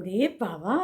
ওরে বাবা!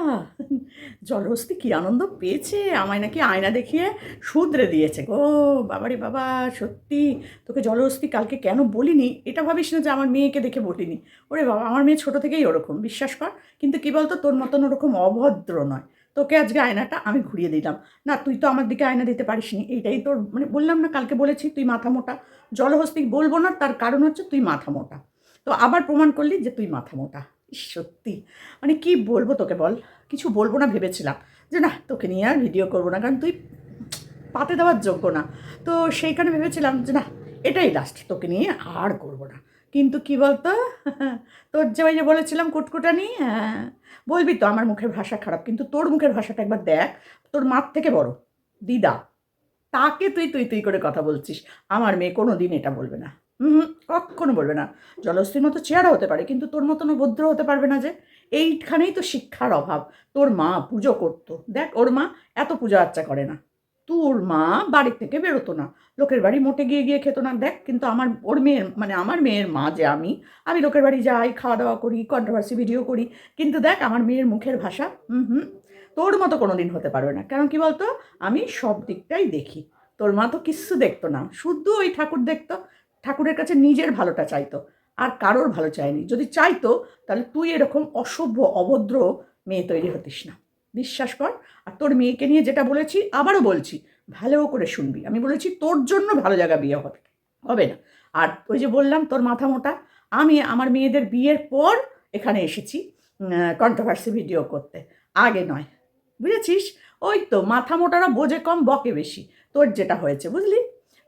জলহস্তি কি আনন্দ পেয়েছে? আমায় নাকি আয়না দেখিয়ে শুধরে দিয়েছে গো। বাবারে বাবা, সত্যি? তোকে জলহস্তি কালকে কেন বলিনি? এটা ভাবিস না যে আমার মেয়েকে দেখে বলিনি? ওরে বাবা, আমার মেয়ে ছোটো থেকেই ওরকম, বিশ্বাস কর। কিন্তু কী বলতো, তোর মতন ওরকম অভদ্র নয়। তোকে আজকে আয়নাটা আমি ঘুরিয়ে দিলাম। না, তুই তো আমার দিকে আয়না দিতে পারিসনি। এইটাই তোর মানে বললাম না, কালকে বলেছি, তুই মাথা মোটা। জলহস্তি বলব না, তার কারণ হচ্ছে তুই মাথা মোটা। তো আবার প্রমাণ করলি যে তুই মাথা মোটা। সত্যি। মানে কি বলব তোকে বল? কিছু বলব না ভেবেছিলাম। যে না, তোকে নিয়ে আর ভিডিও করব না, কারণ তুই পাতে দেওয়ার যোগ্য না। তো সেইখানে ভেবেছিলাম যে না, এটাই লাস্ট তোকে নিয়ে আর করব না। কিন্তু কি বলতো? তোর যে ওই যে বলেছিলাম কুটকুটানি হ্যাঁ বলবি তো আমার মুখের ভাষা খারাপ, কিন্তু তোর মুখের ভাষাটা একবার দেখ, তোর মার থেকে বড়, দিদা। তাকে তুই তুই তুই করে কথা বলছিস। আমার মেয়ে কোনো দিন এটা বলবে না। হুম কখনো বলবে না। জলস্থির মতো চেহারা হতে পারে, কিন্তু তোর মতনও ভদ্র হতে পারবে না যে। এইখানেই তো শিক্ষার অভাব। তোর মা পুজো করতো। দেখ, ওর মা এত পূজা আর্চা করে না। তোর মা বাড়ি থেকে বেরোতো না। লোকের বাড়ি মোটে গিয়ে গিয়ে খেতো না। দেখ, কিন্তু আমার, ওর মেয়ের মানে আমার মেয়ের মা যে আমি আমি লোকের বাড়ি যাই খাওয়া দাওয়া করি কন্ট্রোভার্সি ভিডিও করি। কিন্তু দেখ, আমার মেয়ের মুখের ভাষা হুম হুম তোর মতো কোনো দিন হতে পারবে না। কারণ কি বলতো? আমি সব দিকটাই দেখি। তোর মা তো কিচ্ছু দেখতো না। শুধু ওই ঠাকুর দেখতো। ঠাকুরের কাছে নিজের ভালোটা চাইতো, আর কারোর ভালো চায়নি। যদি চাইতো, তাহলে তুই এরকম অসভ্য, অভদ্র মেয়ে তৈরি হতিস না। বিশ্বাস কর, আর তোর মেয়েকে নিয়ে যেটা বলেছি, আবারও বলছি, ভালো করে শুনবি। আমি বলেছি, তোর জন্য ভালো জায়গা বিয়ে হবে। হবে না। আর ওই যে বললাম, তোর মাথা মোটা। আমি আমার মেয়েদের বিয়ের পর এখানে এসেছি কন্ট্রোভার্সি ভিডিও করতে। আগে নয়। বুঝেছিস? ওই তো, মাথা মোটারা বোঝে কম, বকে বেশি। তোর যেটা হয়েছে, বুঝলি?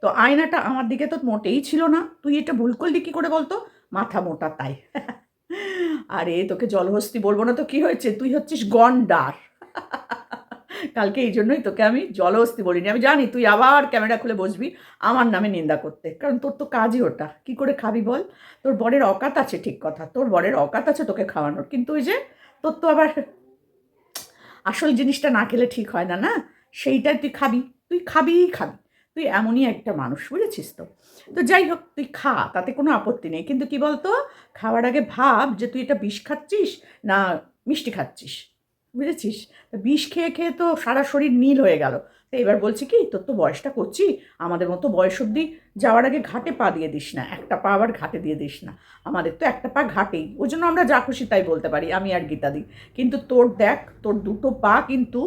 তো আয়নাটা আমার দিকে তো মোটেই ছিল না। তুই এটা ভুল করলি কী করে বলতো? মাথা মোটা তাই। আরে, তোকে জলহস্তি বলব না তো কি হয়েছে? তুই হচ্ছিস গন্ডার। কালকে এই জন্যই তোকে আমি জলহস্তি বলিনি। আমি জানি তুই আবার ক্যামেরা খুলে বসবি আমার নামে নিন্দা করতে। কারণ তোর তো কাজই ওটা। কি করে খাবি বল? তোর বরের অকাত আছে ঠিক কথা। তোর বরের অকাত আছে তোকে খাওয়ানোর। কিন্তু ওই যে তোর তো আবার আসল জিনিসটা না খেলে ঠিক হয় না না? সেইটাই তুই খাবি। তুই খাবিই খাবি। তুই এমনই একটা মানুষ বুঝেছিস তো? তো যাই হোক, তুই খা, তাতে কোনো আপত্তি নেই। কিন্তু কি বলতো? খাওয়ার আগে ভাব যে তুই এটা বিষ খাচ্ছিস না মিষ্টি খাচ্ছিস, বুঝেছিস? বিষ খেয়ে খেয়ে তো সারা শরীর নীল হয়ে গেল। তো এবার বলছি কি, তোর তো বয়সটা করছি, আমাদের মতো বয়স অব্দি যাওয়ার আগে ঘাটে পা দিয়ে দিস না, একটা পা আবার ঘাটে দিয়ে দিস না। আমাদের তো একটা পা ঘাটেই, ওই জন্য আমরা যা খুশি তাই বলতে পারি, আমি আর গীতাদি। কিন্তু তোর দেখ, তোর দুটো পা কিন্তু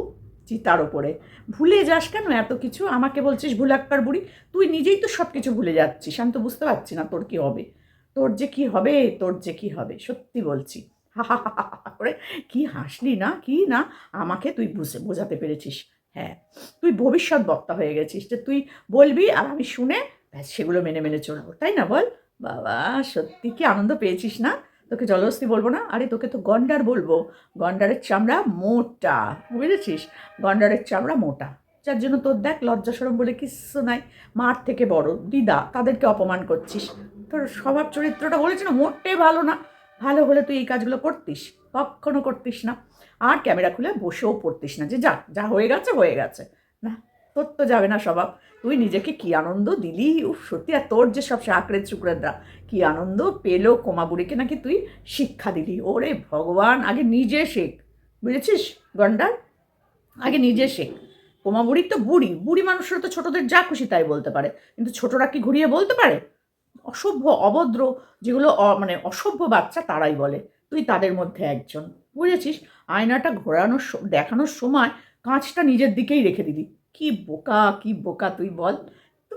চিতার ওপরে। ভুলে যাস কেন এত কিছু? আমাকে বলছিস ভুলাক্কার বুড়ি। তুই নিজেই তো সব কিছু ভুলে যাচ্ছিস। আমি তো বুঝতে পারছি না তোর কি হবে। তোর যে কি হবে, তোর যে কি হবে, সত্যি বলছি। হা হা হা করে কি হাসলি না, কি না, আমাকে তুই বুঝে, বোঝাতে পেরেছিস। হ্যাঁ তুই ভবিষ্যৎ বক্তা হয়ে গেছিস যে তুই বলবি আর আমি শুনে ব্যাস সেগুলো মেনে মেনে চলবো। তাই না বল? বাবা, সত্যি কি আনন্দ পেয়েছিস না? তোকে জলহস্তি বলব না? আরে তোকে তো গন্ডার বলব। গন্ডারের চামড়া মোটা, বুঝেছিস? গন্ডারের চামড়া মোটা। যার জন্য তোর দেখ লজ্জা সরম বলে কিচ্ছু নাই। মার থেকে বড়, দিদা, তাদেরকে অপমান করছিস। তোর স্বভাব চরিত্রটা বলেছি না, মোটে ভালো না। ভালো হলে তুই এই কাজগুলো করতিস, কখনো করতিস না। আর ক্যামেরা খুলে বসেও পড়তিস না যে যা যা হয়ে গেছে হয়ে গেছে। না তোর তো যাবে না স্বভাব। তুই নিজেকে কি আনন্দ দিলি? উফ, সত্যি, আর তোর যে সব আঁকড়ে চুকড়েদরা কি আনন্দ পেল কোমাবুড়িকে নাকি তুই শিক্ষা দিলি? ওরে ভগবান, আগে নিজে শেখ, বুঝেছিস গন্ডার? আগে নিজে শেখ। কোমাবুড়ির তো বুড়ি বুড়ি মানুষরা তো ছোটদের যা খুশি তাই বলতে পারে। কিন্তু ছোটরা কি ঘুরিয়ে বলতে পারে? অসভ্য, অভদ্র, যেগুলো মানে অসভ্য বাচ্চা তারাই বলে। তুই তাদের মধ্যে একজন, বুঝেছিস? আয়নাটা ঘোরানোর দেখানোর সময় কাঁচটা নিজের দিকেই রেখে দিলি। কি বোকা কি বোকা তুই বল।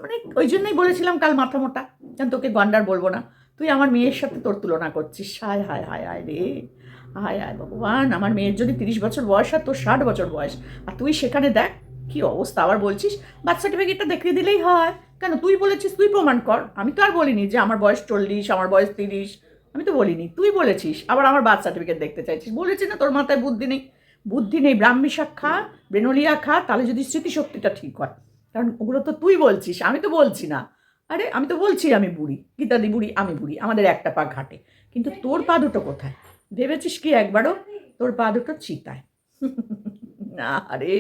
মানে ওই জন্যই বলেছিলাম কাল মাথা মোটা। যেন তোকে গন্ডার বলব না। তুই আমার মেয়ের সাথে তোর তুলনা করছিস। হায় হায় হায় হায় রে। হায় হায় ভগবান, আমার মেয়ের যদি তিরিশ বছর বয়স আর তোর ষাট বছর বয়স। আর তুই সেখানে দেখ, কি অবস্থা আবার বলছিস? বার্থ সার্টিফিকেটটা দেখিয়ে দিলেই হয়। কেন? তুই বলেছিস, তুই প্রমাণ কর। আমি তো আর বলিনি যে আমার বয়স চল্লিশ, আমার বয়স তিরিশ। আমি তো বলিনি, তুই বলেছিস। আবার আমার বার্থ সার্টিফিকেট দেখতে চাইছিস। বলেছি না তোর মাথায় বুদ্ধি নেই। বুদ্ধি নেই ব্রাহ্মী শাক খা ব্রেনোলিয়া খা তাহলে যদি স্মৃতিশক্তিটা ঠিক হয়। কারণ ওগুলো তো তুই বলছিস, আমি তো বলছি না। আরে, আমি তো বলছি আমি বুড়ি, গীতাদি বুড়ি, আমি বুড়ি, আমাদের একটা পা ঘাটে। কিন্তু তোর পা দুটো কোথায়? ভেবেছিস কি একবারও? তোর পা দুটো চিতায়। না আরে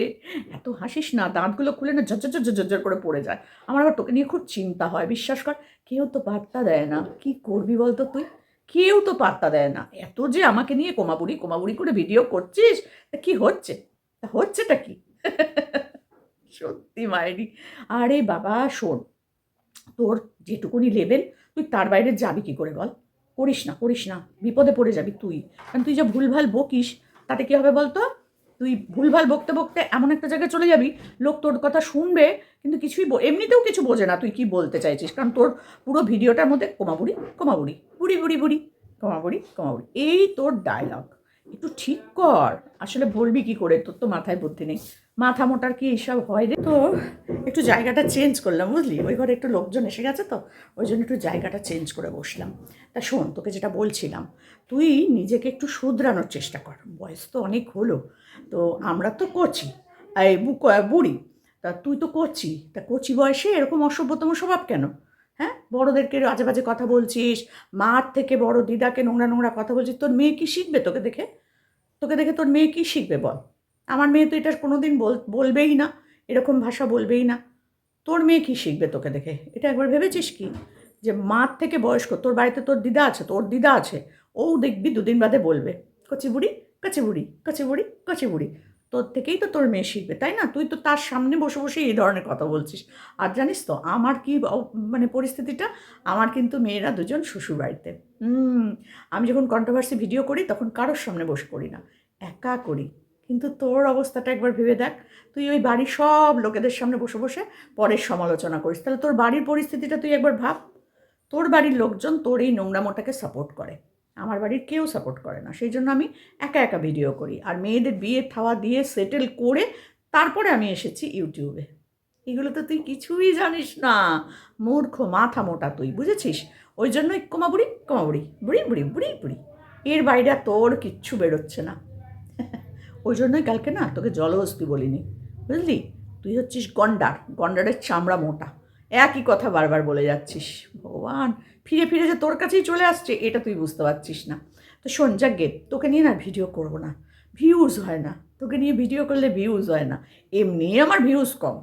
এত হাসিস না, দাঁতগুলো খুলে না ঝরঝর ঝরঝর করে পড়ে যায়। আমার আবার তোকে নিয়ে খুব চিন্তা হয়, বিশ্বাস কর, কেউ তো পাত্তা দেয় না। কি করবি বলতো তুই? কেউ তো পাত্তা দেয় না। এত যে আমাকে নিয়ে কোমাবুড়ি কোমাবুড়ি করে ভিডিও করছিস, তা কি হচ্ছে? তা হচ্ছেটা কি? সত্যি মায়েরি আরে বাবা, শোন, তোর যেটুকুনি লেবেল, তুই তার বাইরে যাবি কি করে বল? করিস না করিস না, বিপদে পড়ে যাবি তুই। কারণ তুই যা ভুলভাল বকিস, তাতে কী হবে বলতো? তুই ভুলভাল বকতে বকতে এমন একটা জায়গায় চলে যাবি, লোক তোর কথা শুনবে, কিন্তু কিছুই এমনিতেও কিছু বোঝে না। তুই কি বলতে চাইছিস? কারণ তোর পুরো ভিডিওটার মধ্যে কোমাবুড়ি কোমাবুড়ি, বুড়ি বুড়ি বুড়ি, কোমাবুড়ি কোমাবুড়ি। এই তোর ডায়লগ একটু ঠিক কর। আসলে বলবি কি করে? তোর তো মাথায় বুদ্ধি নেই। মাথা মোটার কি এইসব হয় রে? তো একটু জায়গাটা চেঞ্জ করলাম, বুঝলি? ওই ঘরে একটু লোকজন এসে গেছে তো, ওই জন্য একটু জায়গাটা চেঞ্জ করে বসলাম। তা শোন, তোকে যেটা বলছিলাম, তুই নিজেকে একটু শুধরানোর চেষ্টা কর। বয়স তো অনেক হলো, তো আমরা তো কচি, এই বুড়ি, তা তুই তো কচি, তা কচি বয়সে এরকম অসভ্যতম স্বভাব কেন? হ্যাঁ? বড়োদেরকে আজে বাজে কথা বলছিস মার থেকে বড় দিদাকে নোংরা নোংরা কথা বলছিস, তোর মেয়ে কি শিখবে তোকে দেখে? তোকে দেখে তোর মেয়ে কী শিখবে বল? আমার মেয়ে তো এটা কোনো দিন বল বলবেই না, এরকম ভাষা বলবেই না। তোর মেয়ে কী শিখবে তোকে দেখে? এটা একবার ভেবেছিস কি? যে মার থেকে বয়স্ক, তোর বাড়িতে তোর দিদা আছে, তোর দিদা আছে, ও দেখবি দুদিন বাদে বলবে, কচি বুড়ি কচি বুড়ি কচি বুড়ি কচি বুড়ি। তোর থেকেই তো তোর মেয়ে শিখবে, তাই না? তুই তো তার সামনে বসে বসে এই ধরনের কথা বলছিস। আর জানিস তো, আমার কি মানে পরিস্থিতিটা? আমার কিন্তু মেয়েরা দুজন শ্বশুর বাড়িতে। আমি যখন কন্ট্রোভার্সি ভিডিও করি তখন কারোর সামনে বসে করি না। একা করি। কিন্তু তোর অবস্থাটা একবার ভেবে দেখ। তুই ওই বাড়ির সব লোকেদের সামনে বসে বসে পরের সমালোচনা করিস। তাহলে তোর বাড়ির পরিস্থিতিটা তুই একবার ভাব। তোর বাড়ির লোকজন তোর এই নোংরামোটাকে সাপোর্ট করে। আমার বাড়ির কেউ সাপোর্ট করে না। সেই জন্য আমি একা একা ভিডিও করি। আর মেয়েদের বিয়ে থাওয়া দিয়ে সেটেল করে তারপরে আমি এসেছি ইউটিউবে এগুলো তো তুই কিছুই জানিস না। মূর্খ, মাথা মোটা তুই, বুঝেছিস? ওই জন্যই কমাবুড়ি কমাবুড়ি বুড়ি বুড়ি বুড়ি বুড়ি এর বাইরে তোর কিচ্ছু বেরোচ্ছে না। ওই জন্যই কালকে না তোকে জলহস্তি বলিনি। বুঝলি? তুই হচ্ছিস গন্ডার। গন্ডারের চামড়া মোটা। একই কথা বারবার বলে যাচ্ছিস। ভগবান! ফিরে ফিরে যে তোর কাছেই চলে আসছে, এটা তুই বুঝতে পারছিস না। তো শোন যাকে তোকে নিয়ে না ভিডিও করব না। ভিউজ হয় না। তোকে নিয়ে ভিডিও করলে ভিউজ হয় না। এমনি আমার ভিউজ কম।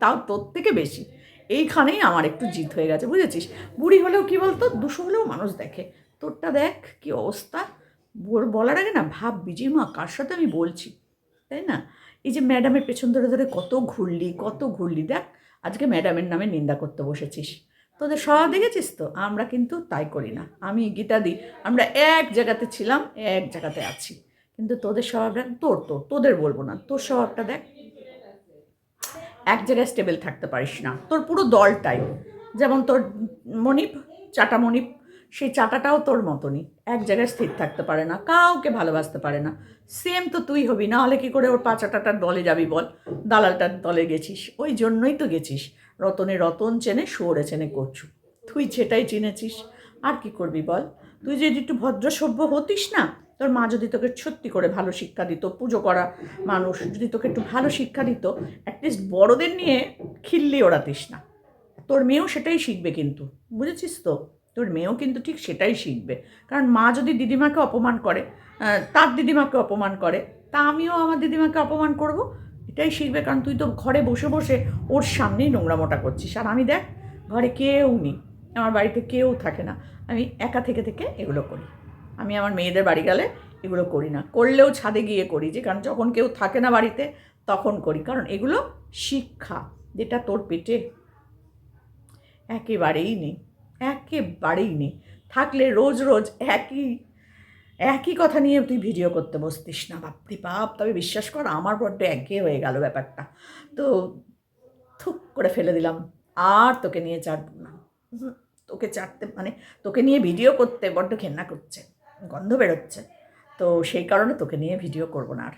তাও তোর থেকে বেশি। এইখানেই আমার একটু জিত হয়ে গেছে, বুঝেছিস? বুড়ি হলেও কি বলতো, দুশো হলেও মানুষ দেখে। তোরটা দেখ কি অবস্থা। বল- বলার আগে না ভাব বিজি মা কার সাথে আমি বলছি? তাই না? এই যে ম্যাডামের পেছন ধরে ধরে কত ঘুরলি কত ঘুরলি। দেখ, আজকে ম্যাডামের নামে নিন্দা করতে বসেছিস। তোদের স্বভাব দেখেছিস তো? আমরা কিন্তু তাই করি না। আমি গীতা দিই আমরা এক জায়গাতে ছিলাম, এক জায়গাতে আছি। কিন্তু তোদের স্বভাবটা তোর তো, তোদের বলব না। তোর স্বভাবটা দেখ। এক জায়গায় স্টেবল থাকতে পারিস না। তোর পুরো দলটাই। যেমন তোর মনিপ, চাটা মনিপ, সেই চাটাটাও তোর মতনই। এক জায়গায় স্থির থাকতে পারে না, কাউকে ভালোবাসতে পারে না। সেম তো তুই হবি না হলে কি করে ওর পাচাটাটার দলে যাবি বল? দালালটার দলে গেছিস, ওই জন্যই তো গেছিস। রতনে রতন চেনে শুয়োরে চেনে করছু তুই সেটাই চিনেছিস আর কি করবি বল? তুই যদি একটু ভদ্র সভ্য হতিস না, তোর মা যদি তোকে সত্যি করে ভালো শিক্ষা দিত, পুজো করা মানুষ যদি তোকে একটু ভালো শিক্ষা দিত অ্যাটলিস্ট বড়দের নিয়ে খিল্লি ওড়াতিস না। তোর মেয়েও সেটাই শিখবে কিন্তু, বুঝেছিস তো? তোর মেয়েও কিন্তু ঠিক সেটাই শিখবে। কারণ মা যদি দিদিমাকে অপমান করে তার দিদিমাকে অপমান করে, তা আমিও আমার দিদিমাকে অপমান করব? এটাই শিখবে, কারণ তুই তো ঘরে বসে বসে ওর সামনেই নোংরামোটা করছিস। আর আমি দেখ, ঘরে কেউ নেই, আমার বাড়িতে কেউ থাকে না। আমি একা থেকে থেকে এগুলো করি। আমি আমার মেয়েদের বাড়ি গেলে এগুলো করি না। করলেও ছাদে গিয়ে করি যে, কারণ যখন কেউ থাকে না বাড়িতে, তখন করি। কারণ এগুলো শিক্ষা, যেটা তোর পেটে একেবারেই নেই একেবারেই নেই। থাকলে রোজ রোজ একই একই কথা নিয়ে তুই ভিডিও করতে বসতিস না, বাপরে বাপ। তবে বিশ্বাস কর, আমার বড্ড একে হয়ে গেল ব্যাপারটা। তো থুক করে ফেলে দিলাম। আর তোকে নিয়ে চাটব না। তোকে চাটতে মানে তোকে নিয়ে ভিডিও করতে বড্ড ঘেন্না করছে, গন্ধ বেরোচ্ছে। তো সেই কারণে তোকে নিয়ে ভিডিও করব না আর।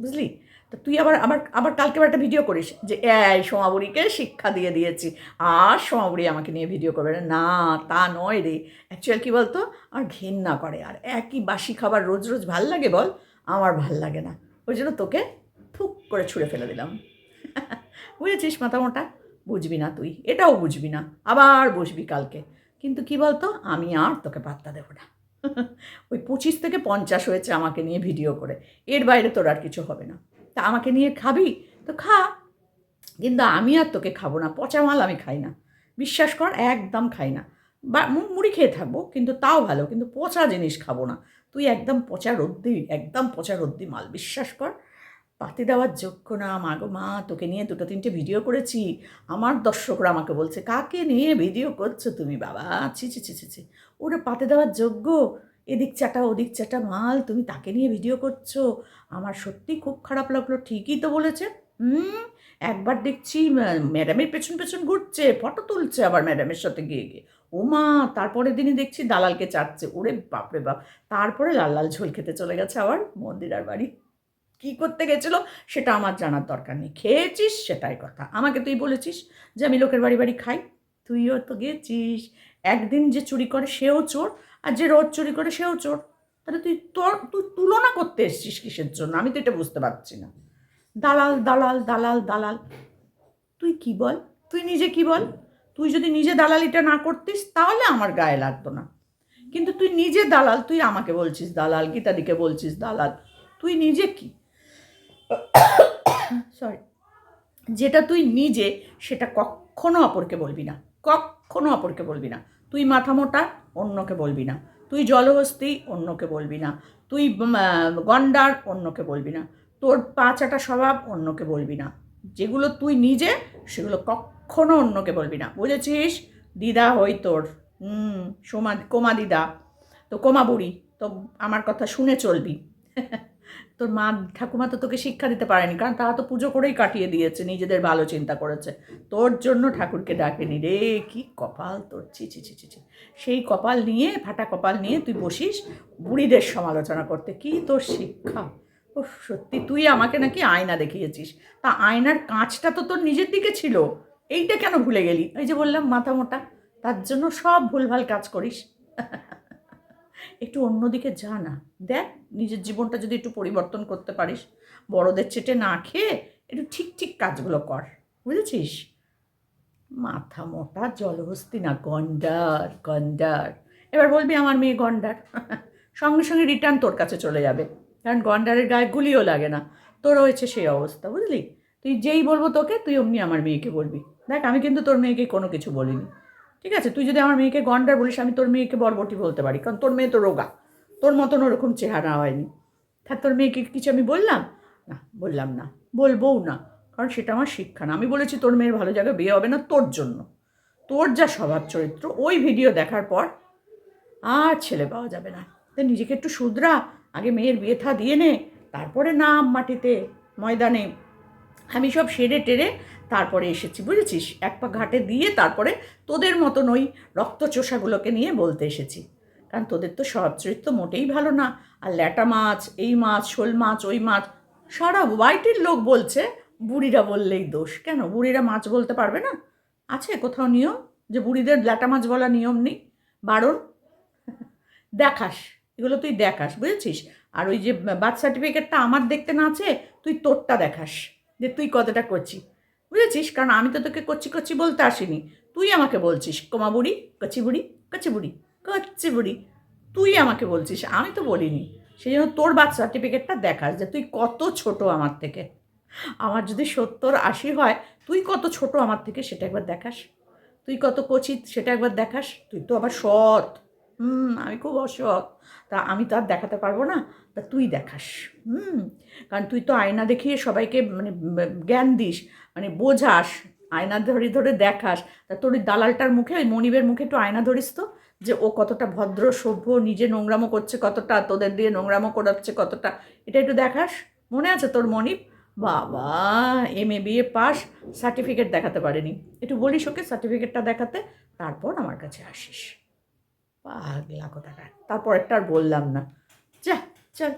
বুঝলি? তো তুই আবার আবার আবার কালকে একটা ভিডিও করিস যে, এই সোমাবুড়িকে শিক্ষা দিয়ে দিয়েছি। আর সোমাবুড়ি আমাকে নিয়ে ভিডিও করবে না। তা নয় রে। অ্যাকচুয়াল কী বলতো? আর ঘেন্না করে। আর একই বাসি খাবার রোজ রোজ ভালো লাগে বল? আমার ভালো লাগে না। ওই জন্য তোকে ফুক করে ছুঁড়ে ফেলে দিলাম। বুঝেছিস মাথা মোটা? বুঝবি না তুই। এটাও বুঝবি না। আবার বসবি কালকে। কিন্তু কি বলতো? আমি আর তোকে পাত্তা দেবো না। ওই পঁচিশ থেকে পঞ্চাশ হয়েছে আমাকে নিয়ে ভিডিও করে। এর বাইরে তোর আর কিছু হবে না। তা আমাকে নিয়ে খাবি? তো খা। কিন্তু আমি আর তোকে খাব না, পচা মাল আমি খাই না। বিশ্বাস কর, একদম খাই না। বা মুড়ি খেয়ে থাকব, কিন্তু তাও ভালো, কিন্তু পচা জিনিস খাব না। তুই একদম পচা রদ্দি, একদম পচা রদ্দি মাল, বিশ্বাস কর। পাতি দেওয়ার যোগ্য না, মা গো, মা, তোকে নিয়ে দুটো তিনটে ভিডিও করেছি। আমার দর্শকরা আমাকে বলছে, কাকে নিয়ে ভিডিও করছ তুমি বাবা? ছি ছি ছি ছি। ওটা পাতে দেওয়ার যোগ্য? এদিক চাটা, ওদিক চাটা, মাল, তুমি তাকে নিয়ে ভিডিও করছ। আমার সত্যি খুব খারাপ লাগল, ঠিকই তো বলেছে। হুম, একবার দেখছি ম্যাডামের পেছন পেছন ঘুরছে ফটো তুলছে আবার ম্যাডামের সাথে গিয়ে গিয়ে। ও মা, তারপরের দিনই দেখছি দালালকে চাটছে। ওরে বাপরে বাপ, তারপরে লাল লাল ঝোল খেতে চলে গেছে আবার মন্দিরার বাড়ি। কি করতে গেছিল সেটা আমার জানার দরকার নেই। খেয়েছিস সেটাই কথা। আমাকে তুই বলেছিস যে আমি লোকের বাড়ি বাড়ি খাই। তুইও তো গেছিস। একদিন যে চুরি করে সেও চোর আর যে রোজ চুরি করে সেও চোর। তাহলে তুই তোর, তুই তুলনা করতে এসছিস কিসের জন্য? আমি তো এটা বুঝতে পারছি না। দালাল দালাল দালাল দালাল। তুই কি বল? তুই নিজে কি বল? তুই যদি নিজে দালালিটা না করতিস, তাহলে আমার গায়ে লাগতো না। কিন্তু তুই নিজে দালাল, তুই আমাকে বলছিস দালাল, গীতাদিকে বলছিস দালাল। তুই নিজে কি? সরি যেটা তুই নিজে, সেটা কখনো অপরকে বলবি না। কখনো অপরকে বলবি না। তুই মাথা মোটা, অন্যকে বলবি না। তুই জলহস্তি, অন্যকে বলবি না। তুই গন্ডার, অন্যকে বলবি না। তোর পাঁচাটা স্বভাব, অন্যকে বলবি না। যেগুলো তুই নিজে, সেগুলো কখনো অন্যকে বলবি না। বুঝেছিস? দিদা হই তোর। হুম, সোমা, কোমা দিদা। তো কোমা বুড়ি, তো আমার কথা শুনে চলবি। তোর মা, ঠাকুমা তো তোকে শিক্ষা দিতে পারেনি, কারণ তারা তো পুজো করেই কাটিয়ে দিয়েছে, নিজেদের ভালো চিন্তা করেছে। তোর জন্য ঠাকুরকে ডাকেনি রে, কি কপাল তোর, ছি ছি ছি ছি। সেই কপাল নিয়ে, ফাটা কপাল নিয়ে তুই বসিস, বুড়িদের সমালোচনা করতে। কি তোর শিক্ষা? ও সত্যি, তুই আমাকে নাকি আয়না দেখিয়েছিস। তা আয়নার কাঁচটা তো তোর নিজের দিকে ছিল। এইটা কেন ভুলে গেলি? এই যে বললাম, মাথা মোটা। তার জন্য সব ভুলভাল কাজ করিস। একটু অন্যদিকে যা না। দেখ নিজের জীবনটা যদি একটু পরিবর্তন করতে পারিস, বড়দের চেটে না খেয়ে একটু ঠিক ঠিক কাজগুলো কর, বুঝেছিস? মাথা মোটা, জলহস্তি না, গন্ডার গন্ডার। এবার বলবি আমার মেয়ে গন্ডার। সঙ্গে সঙ্গে রিটার্ন তোর কাছে চলে যাবে। কারণ গন্ডারের গায়ে গুলিও লাগে না। তোর হয়েছে সেই অবস্থা, বুঝলি? তুই যেই বলব তোকে, তুই অমনি আমার মেয়েকে বলবি। দেখ, আমি কিন্তু তোর মেয়েকে কোনো কিছু বলিনি। ঠিক আছে? তুই যদি আমার মেয়েকে গন্ডার বলিস, আমি তোর মেয়েকে বরবটি বলতে পারি। কারণ তোর মেয়ে তো রোগা। তোর মতন ওরকম চেহারা হয়নি। হ্যাঁ তোর মেয়েকে কিছু আমি বললাম? না বললাম না। বলবও না, কারণ সেটা আমার শিক্ষা না। আমি বলেছি, তোর মেয়ের ভালো জায়গায় বিয়ে হবে না তোর জন্য। তোর যা স্বভাব চরিত্র, ওই ভিডিও দেখার পর আর ছেলে পাওয়া যাবে না। নিজেকে একটু শুধরা, আগে মেয়ের বিয়ে থা দিয়ে নে, তারপরে নাম মাটিতে, ময়দানে। আমি সব সেরে টেরে তারপরে এসেছি, বুঝেছিস? এক পা ঘাটে দিয়ে তারপরে তোদের মতন ওই রক্তচোষাগুলোকে নিয়ে বলতে এসেছি। কারণ তোদের তো সব চরিত্র মোটেই ভালো না। আর ল্যাটা মাছ, এই মাছ, শোল মাছ, ওই মাছ, সারা হোয়াইটের লোক বলছে, বুড়িরা বললেই দোষ। কেন? বুড়িরা মাছ বলতে পারবে না? আছে কোথাও নিয়ম যে বুড়িদের ল্যাটা মাছ বলা নিয়ম নেই? বারণ? দেখাস। এগুলো তুই দেখাস, বুঝেছিস? আর ওই যে বার্থ সার্টিফিকেটটা আমার দেখতে না আছে, তুই তোরটা দেখাস যে তুই কতটা করছি বুঝেছিস? কারণ আমি তো তোকে কচ্ছি কচ্ছি বলতে আসিনি। তুই আমাকে বলছিস, কোমা বুড়ি, কচি বুড়ি কচি বুড়ি। কচ্ছি বুড়ি, তুই আমাকে বলছিস, আমি তো বলিনি। সেই জন্য তোর বার্থ সার্টিফিকেটটা দেখাস যে তুই কত ছোট আমার থেকে। আমার যদি সত্তর আশি হয়, তুই কত ছোট আমার থেকে সেটা একবার দেখাস। তুই কত কচি সেটা একবার দেখাস। তুই তো আবার সৎ। হুম, আমি খুব অসৎ। তা আমি তো আর দেখাতে পারব না, তা তুই দেখাস। হুম, কারণ তুই তো আয়না দেখিয়ে সবাইকে মানে জ্ঞান দিস মানে বোঝাস, আয়না ধরে ধরে দেখাস। তা তোর দালালটার মুখে, ওই মনিবের মুখে একটু আয়না ধরিস তো। যে ও কতটা ভদ্র, সভ্য, নিজে নোংরামো করছে কতটা, তোদের দিয়ে নোংরামো করাচ্ছে কতটা, এটা একটু দেখাস। মনে আছে তোর মনিপ বাবা M A BA pass certificate দেখাতে পারেনি। একটু বলিস ওকে সার্টিফিকেটটা দেখাতে, তারপর আমার কাছে আসিস। পাগলা কথাটা। তারপর একটা আর বললাম না। যা, চল।